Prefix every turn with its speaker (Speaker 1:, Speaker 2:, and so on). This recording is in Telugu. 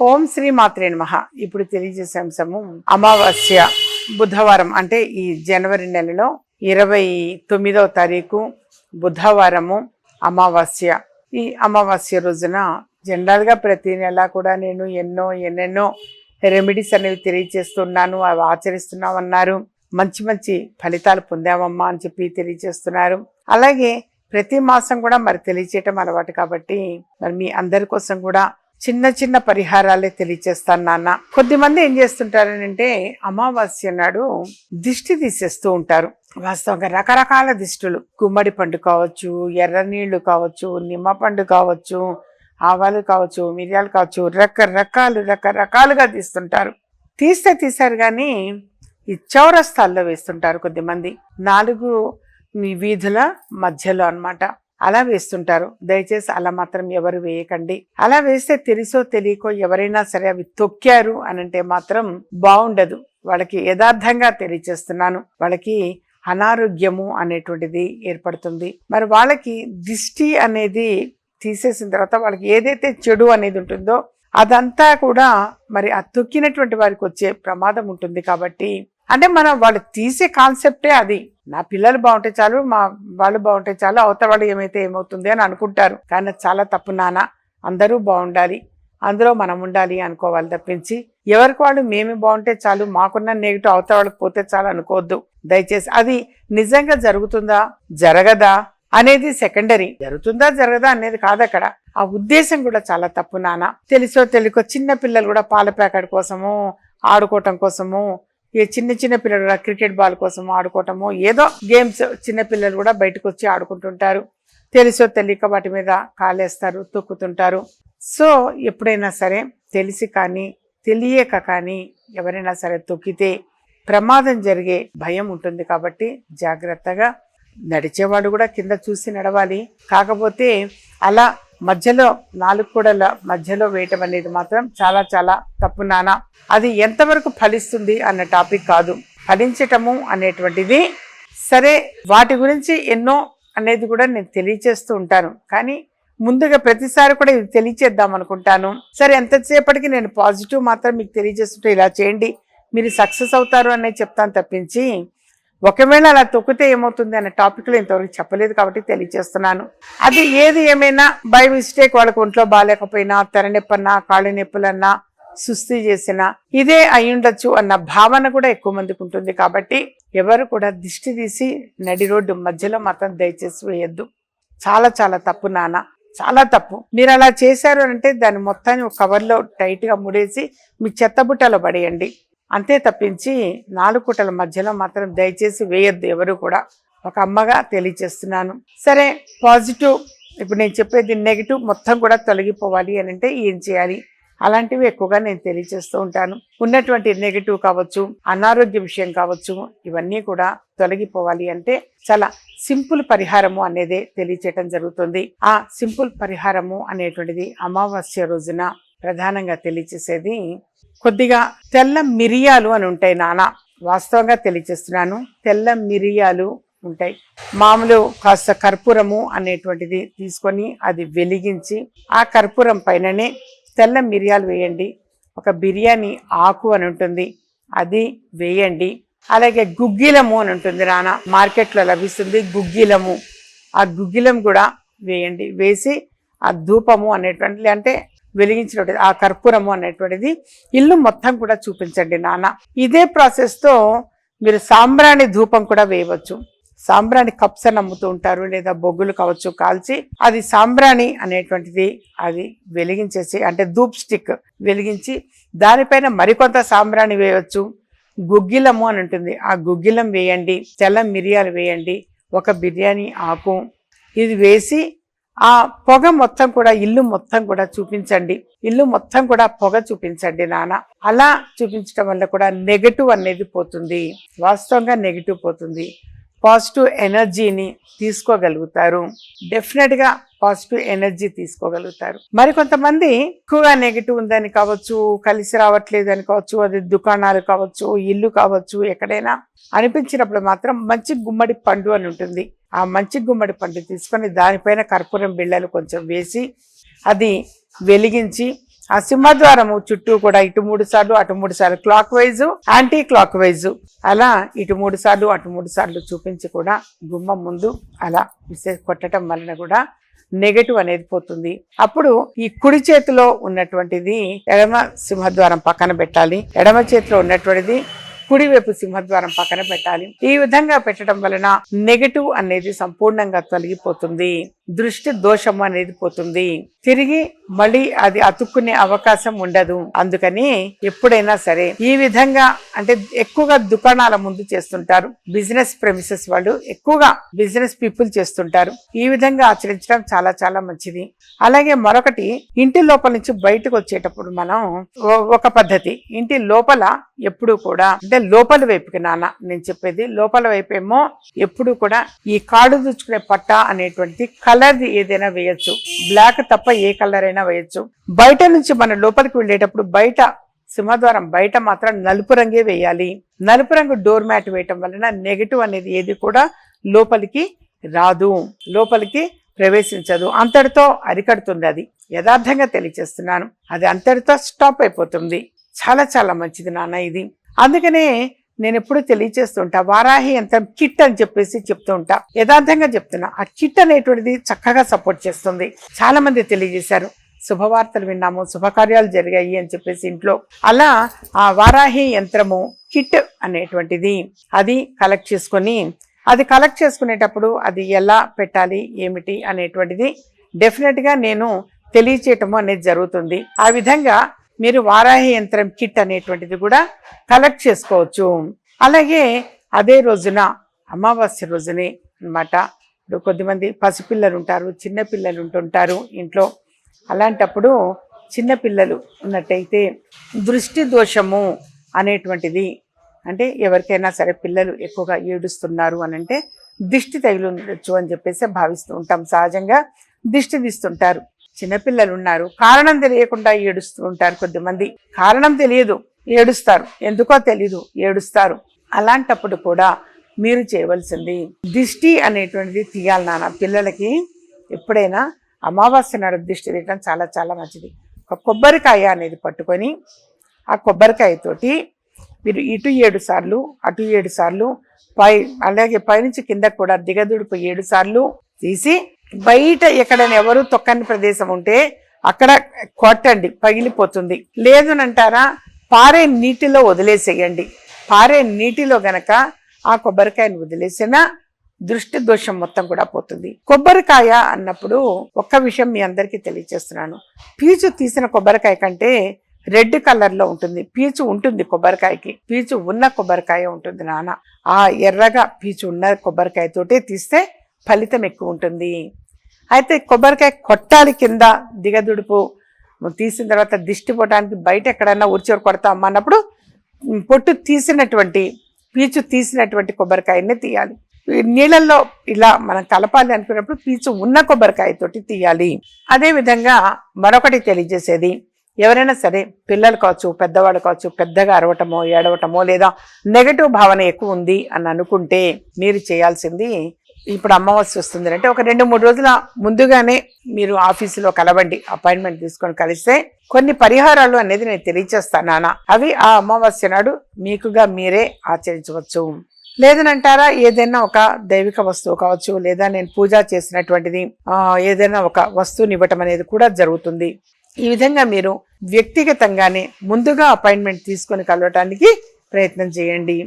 Speaker 1: ఓం శ్రీ మాత్రే నమ. ఇప్పుడు తెలియజేసే అంశము అమావాస్య బుధవారం అంటే ఈ జనవరి నెలలో ఇరవై తొమ్మిదవ తారీఖు బుధవారము అమావాస్య. ఈ అమావాస్య రోజున జనరల్గా ప్రతి నెల కూడా నేను ఎన్నో ఎన్నెన్నో రెమెడీస్ అనేవి తెలియజేస్తున్నాను అవి ఆచరిస్తున్నామన్నారు. మంచి మంచి ఫలితాలు పొందామమ్మా అని చెప్పి తెలియజేస్తున్నారు. అలాగే ప్రతి మాసం కూడా మరి తెలియచేయటం అలవాటు కాబట్టి మరి మీ అందరి కోసం కూడా చిన్న చిన్న పరిహారాలే తెలియచేస్తాను నాన్న. కొద్దిమంది ఏం చేస్తుంటారనంటే అమావాస్య నాడు దిష్టి తీసేస్తూ ఉంటారు. వాస్తవంగా రకరకాల దిష్టులు. గుమ్మడి పండు కావచ్చు ఎర్ర నీళ్ళు కావచ్చు నిమ్మ పండు కావచ్చు ఆవాలు కావచ్చు మిరియాలు కావచ్చు రకరకాలు రకరకాలుగా తీస్తుంటారు. తీస్తే తీశారు కానీ ఈ చౌరస్తాల్లో వేస్తుంటారు కొద్దిమంది. నాలుగు వీధుల మధ్యలో అన్నమాట. అలా వేస్తుంటారు. దయచేసి అలా మాత్రం ఎవరు వేయకండి. అలా వేస్తే తెలుసో తెలియకో ఎవరైనా సరే అవి తొక్కారు అని అంటే మాత్రం బాగుండదు వాళ్ళకి యథార్థంగా తెలియచేస్తున్నాను. వాళ్ళకి అనారోగ్యము అనేటువంటిది ఏర్పడుతుంది. మరి వాళ్ళకి దిష్టి అనేది తీసేసిన తర్వాత వాళ్ళకి ఏదైతే చెడు అనేది ఉంటుందో అదంతా కూడా మరి ఆ తొక్కినటువంటి వారికి వచ్చే ప్రమాదం ఉంటుంది కాబట్టి అంటే మనం వాళ్ళు తీసే కాన్సెప్టే అది. నా పిల్లలు బాగుంటే చాలు మా వాళ్ళు బాగుంటే చాలు అవతల వాళ్ళు ఏమైతే ఏమవుతుంది అని అనుకుంటారు. కానీ చాలా తప్పు నాన్న. అందరూ బాగుండాలి. అందులో మనం ఉండాలి అనుకోవాలి తప్పించి ఎవరికి వాళ్ళు మేమే బాగుంటే చాలు మాకున్న నెగిటివ్ అవతల వాళ్ళకి పోతే చాలు అనుకోవద్దు. దయచేసి అది నిజంగా జరుగుతుందా? జరగదా? అనేది సెకండరీ. జరుగుతుందా జరగదా అనేది కాదు అక్కడ. ఆ ఉద్దేశం కూడా చాలా తప్పు నాన్న. తెలుసో తెలియకో చిన్న పిల్లలు కూడా పాల ప్యాకెట్ కోసము ఆడుకోవటం కోసము ఈ చిన్న చిన్న పిల్లలు క్రికెట్ బాల్ కోసం ఆడుకోవటము ఏదో గేమ్స్ చిన్న పిల్లలు కూడా బయటకు వచ్చి ఆడుకుంటుంటారు. తెలుసో తెలియక వాటి మీద కాలేస్తారు తొక్కుతుంటారు. సో ఎప్పుడైనా సరే తెలిసి కానీ తెలియక కానీ ఎవరైనా సరే తొక్కితే ప్రమాదం జరిగే భయం ఉంటుంది కాబట్టి జాగ్రత్తగా నడిచేవాడు కూడా కింద చూసి నడవాలి. కాకపోతే అలా మధ్యలో నాలుగు కూడల మధ్యలో వేయటం అనేది మాత్రం చాలా చాలా తప్పు నాన్న. అది ఎంతవరకు ఫలిస్తుంది అన్న టాపిక్ కాదు. ఫలించటము అనేటువంటిది సరే వాటి గురించి ఎన్నో అనేది కూడా నేను తెలియచేస్తూ ఉంటాను. కానీ ముందుగా ప్రతిసారి కూడా ఇది తెలియచేద్దాం అనుకుంటాను. సరే ఎంతసేపటికి నేను పాజిటివ్ మాత్రం మీకు తెలియజేస్తుంటే ఇలా చేయండి. మీరు సక్సెస్ అవుతారు అనేది చెప్తాను తప్పించి ఒకవేళ అలా తొక్కితే ఏమవుతుంది అనే టాపిక్లో ఇంతవరకు చెప్పలేదు కాబట్టి తెలియజేస్తున్నాను. అది ఏది ఏమైనా బై మిస్టేక్ వాళ్ళకి ఒంట్లో బాగాలేకపోయినా తెరనొప్పన్నా కాళ్ళు నొప్పులన్నా సుస్థి చేసిన ఇదే అయ్యుండొచ్చు అన్న భావన కూడా ఎక్కువ మందికి ఉంటుంది కాబట్టి ఎవరు కూడా దిష్టి తీసి నడి రోడ్డు మధ్యలో మాత్రం దయచేసి వేయద్దు. చాలా చాలా తప్పు నాన్న. చాలా తప్పు. మీరు అలా చేశారు అంటే దాన్ని మొత్తాన్ని ఒక కవర్లో టైట్గా ముడేసి మీ చెత్త బుట్టలో పడేయండి. అంతే తప్పించి నాలుగు కూటల మధ్యలో మాత్రం దయచేసి వేయొద్దు ఎవరు కూడా. ఒక అమ్మగా తెలియచేస్తున్నాను సరే పాజిటివ్. ఇప్పుడు నేను చెప్పేది నెగిటివ్ మొత్తం కూడా తొలగిపోవాలి అని అంటే ఏం చేయాలి? అలాంటివి ఎక్కువగా నేను తెలియజేస్తూ ఉంటాను. ఉన్నటువంటి నెగిటివ్ కావచ్చు అనారోగ్య విషయం కావచ్చు ఇవన్నీ కూడా తొలగిపోవాలి అంటే చాలా సింపుల్ పరిహారము అనేది తెలియచేయటం జరుగుతుంది. ఆ సింపుల్ పరిహారము అనేటువంటిది అమావాస్య రోజున ప్రధానంగా తెలియచేసేది కొద్దిగా తెల్ల మిరియాలు అని ఉంటాయి నాన్న వాస్తవంగా తెలియచేస్తున్నాను తెల్ల మిరియాలు ఉంటాయి. మామూలు కాస్త కర్పూరము అనేటువంటిది తీసుకొని అది వెలిగించి ఆ కర్పూరం పైననే తెల్ల మిరియాలు వేయండి. ఒక బిర్యానీ ఆకు అని ఉంటుంది అది వేయండి. అలాగే గుగ్గిలము అని ఉంటుంది నాన్న మార్కెట్లో లభిస్తుంది గుగ్గిలము. ఆ గుగ్గిలం కూడా వేయండి. వేసి ఆ ధూపము అనేటువంటిది అంటే వెలిగించినటువంటి ఆ కర్పూరము అనేటువంటిది ఇల్లు మొత్తం కూడా చూపించండి నాన్న. ఇదే ప్రాసెస్తో మీరు సాంబ్రాణి ధూపం కూడా వేయవచ్చు. సాంబ్రాణి కప్స్ అని అమ్ముతూ ఉంటారు లేదా బొగ్గులు కావచ్చు కాల్చి అది సాంబ్రాణి అనేటువంటిది అది వెలిగించేసి అంటే ధూప్ స్టిక్ వెలిగించి దానిపైన మరికొంత సాంబ్రాణి వేయవచ్చు. గుగ్గిలము అని ఉంటుంది ఆ గుగ్గిలం వేయండి తెల్ల మిరియాలు వేయండి ఒక బిర్యానీ ఆకు ఇది వేసి ఆ పొగ మొత్తం కూడా ఇల్లు మొత్తం కూడా చూపించండి. ఇల్లు మొత్తం కూడా పొగ చూపించండి నాన్న. అలా చూపించడం వల్ల కూడా నెగటివ్ అనేది పోతుంది. వాస్తవంగా నెగిటివ్ పోతుంది. పాజిటివ్ ఎనర్జీని తీసుకోగలుగుతారు. డెఫినెట్గా పాజిటివ్ ఎనర్జీ తీసుకోగలుగుతారు. మరి కొంతమంది ఎక్కువగా నెగిటివ్ ఉందని కావచ్చు కలిసి రావట్లేదు అని కావచ్చు అది దుకాణాలు కావచ్చు ఇల్లు కావచ్చు ఎక్కడైనా అనిపించినప్పుడు మాత్రం మంచి గుమ్మడి పండు అని ఉంటుంది. ఆ మంచి గుమ్మడి పండు తీసుకొని దానిపైన కర్పూరం బిళ్ళలు కొంచెం వేసి అది వెలిగించి ఆ సింహద్వారము చుట్టూ కూడా ఇటు మూడు సార్లు అటు మూడు సార్లు clockwise anti clock wise. అలా ఇటు మూడు సార్లు అటు మూడు సార్లు చూపించి కూడా గుమ్మం ముందు అలా విసే కొట్టడం వలన కూడా నెగటివ్ అనేది పోతుంది. అప్పుడు ఈ కుడి చేతిలో ఉన్నటువంటిది ఎడమ సింహద్వారం పక్కన పెట్టాలి. ఎడమ చేతిలో ఉన్నటువంటిది కుడివైపు సింహద్వారం పక్కన పెట్టాలి. ఈ విధంగా పెట్టడం వలన నెగటివ్ అనేది సంపూర్ణంగా తొలగిపోతుంది. దృష్టి దోషం అనేది పోతుంది. తిరిగి మళ్ళీ అది అతుక్కునే అవకాశం ఉండదు. అందుకని ఎప్పుడైనా సరే ఈ విధంగా అంటే ఎక్కువగా దుకాణాల ముందు చేస్తుంటారు. బిజినెస్ ప్రెమిసెస్ వాళ్ళు ఎక్కువగా బిజినెస్ పీపుల్ చేస్తుంటారు. ఈ విధంగా ఆచరించడం చాలా చాలా మంచిది. అలాగే మరొకటి ఇంటి లోపల నుంచి బయటకు వచ్చేటప్పుడు మనం ఒక పద్ధతి. ఇంటి లోపల ఎప్పుడు కూడా అంటే లోపల వైపుకి నాన్న నేను చెప్పేది లోపల వైపు ఏమో ఎప్పుడు కూడా ఈ కాడు దుచ్చుకునే పట్ట అనేటువంటి కలర్ ఏదైనా వేయచ్చు బ్లాక్ తప్ప ఏ కలర్ అయినా వేయచ్చు. బయట నుంచి మనం లోపలికి వెళ్ళేటప్పుడు బయట సింహద్వారం బయట మాత్రం నలుపు రంగే వేయాలి. నలుపు రంగు డోర్ మ్యాట్ వేయటం వలన నెగిటివ్ అనేది ఏది కూడా లోపలికి రాదు లోపలికి ప్రవేశించదు. అంతటితో అరికడుతుంది అది. యథార్థంగా తెలియచేస్తున్నాను అది అంతటితో స్టాప్ అయిపోతుంది. చాలా చాలా మంచిది నాన్న ఇది. అందుకనే నేను ఎప్పుడు తెలియచేస్తుంటా వారాహి యంత్రం కిట్ అని చెప్పేసి చెప్తూ ఉంటా. యథార్థంగా చెప్తున్నా ఆ కిట్ అనేటువంటిది చక్కగా సపోర్ట్ చేస్తుంది. చాలా మంది తెలియజేశారు శుభవార్తలు విన్నాము శుభకార్యాలు జరిగాయి అని చెప్పేసి ఇంట్లో. అలా ఆ వారాహి యంత్రము కిట్ అనేటువంటిది అది కలెక్ట్ చేసుకొని అది కలెక్ట్ చేసుకునేటప్పుడు అది ఎలా పెట్టాలి ఏమిటి అనేటువంటిది డెఫినెట్గా నేను తెలియచేయటము అనేది జరుగుతుంది. ఆ విధంగా మీరు వారాహి యంత్రం కిట్ అనేటువంటిది కూడా కలెక్ట్ చేసుకోవచ్చు. అలాగే అదే రోజున అమావాస్య రోజునే అన్నమాట. ఇప్పుడు కొద్దిమంది పసిపిల్లలు ఉంటారు చిన్నపిల్లలు ఉంటుంటారు ఇంట్లో. అలాంటప్పుడు చిన్నపిల్లలు ఉన్నట్టయితే దృష్టి దోషము అనేటువంటిది అంటే ఎవరికైనా సరే పిల్లలు ఎక్కువగా ఏడుస్తున్నారు అని అంటే దిష్టి తగిలి ఉండొచ్చు అని చెప్పేసి భావిస్తూ ఉంటాం. సహజంగా దిష్టి తీస్తుంటారు. చిన్నపిల్లలు ఉన్నారు కారణం తెలియకుండా ఏడుస్తూ ఉంటారు కొద్దిమంది. కారణం తెలియదు. ఏడుస్తారు. ఎందుకో తెలీదు. ఏడుస్తారు. అలాంటప్పుడు కూడా మీరు చేయవలసింది దిష్టి అనేటువంటిది తీయాలి నాన్న. పిల్లలకి ఎప్పుడైనా అమావాస్య నాడు దిష్టి తీయడం చాలా చాలా మంచిది. ఒక కొబ్బరికాయ అనేది పట్టుకొని ఆ కొబ్బరికాయతోటి మీరు ఇటు ఏడు సార్లు అటు ఏడు సార్లు పై అలాగే పైనుంచి కింద కూడా దిగదుడుపు ఏడు సార్లు తీసి బయట ఎక్కడైనా ఎవరు తొక్కని ప్రదేశం ఉంటే అక్కడ కొట్టండి పగిలిపోతుంది. లేదనంటారా పారే నీటిలో వదిలేసేయండి. పారే నీటిలో గనక ఆ కొబ్బరికాయను వదిలేసినా దృష్టి దోషం మొత్తం కూడా పోతుంది. కొబ్బరికాయ అన్నప్పుడు ఒక్క విషయం మీ అందరికీ తెలియజేస్తున్నాను పీచు తీసిన కొబ్బరికాయ కంటే రెడ్ కలర్లో ఉంటుంది. పీచు ఉంటుంది కొబ్బరికాయకి. పీచు ఉన్న కొబ్బరికాయ ఉంటుంది నాన్న. ఆ ఎర్రగా పీచు ఉన్న కొబ్బరికాయతోటే తీస్తే ఫలితం ఎక్కువ ఉంటుంది. అయితే కొబ్బరికాయ కొట్టాలి కింద దిగదుడుపు. తీసిన తర్వాత దిష్టి పోవడానికి బయట ఎక్కడైనా ఉరిచోరు కొడతాం అన్నప్పుడు పొట్టు తీసినటువంటి పీచు తీసినటువంటి కొబ్బరికాయనే తీయాలి. నీళ్ళల్లో ఇలా మనం కలపాలి అనుకున్నప్పుడు పీచు ఉన్న కొబ్బరికాయతోటి తీయాలి. అదే విధంగా మరొకటి తెలియజేసేది ఎవరైనా సరే పిల్లలు కావచ్చు పెద్దవాళ్ళు కావచ్చు పెద్దగా అరవటమో ఏడవటమో లేదా నెగటివ్ భావన ఎక్కువ ఉంది అని అనుకుంటే మీరు చేయాల్సింది ఇప్పుడు అమావాస్య వస్తుంది అంటే ఒక రెండు మూడు రోజుల ముందుగానే మీరు ఆఫీసులో కలవండి అపాయింట్మెంట్ తీసుకొని కలిస్తే కొన్ని పరిహారాలు అనేది నేను తెలియచేస్తాను నాన్న. అవి ఆ అమావాస్య నాడు మీకుగా మీరే ఆచరించవచ్చు. లేదనంటారా ఏదైనా ఒక దైవిక వస్తువు కావచ్చు లేదా నేను పూజ చేసినటువంటిది ఏదైనా ఒక వస్తువుని ఇవ్వటం అనేది కూడా జరుగుతుంది. ఈ విధంగా మీరు వ్యక్తిగతంగానే ముందుగా అపాయింట్మెంట్ తీసుకొని కలవటానికి ప్రయత్నం చేయండి.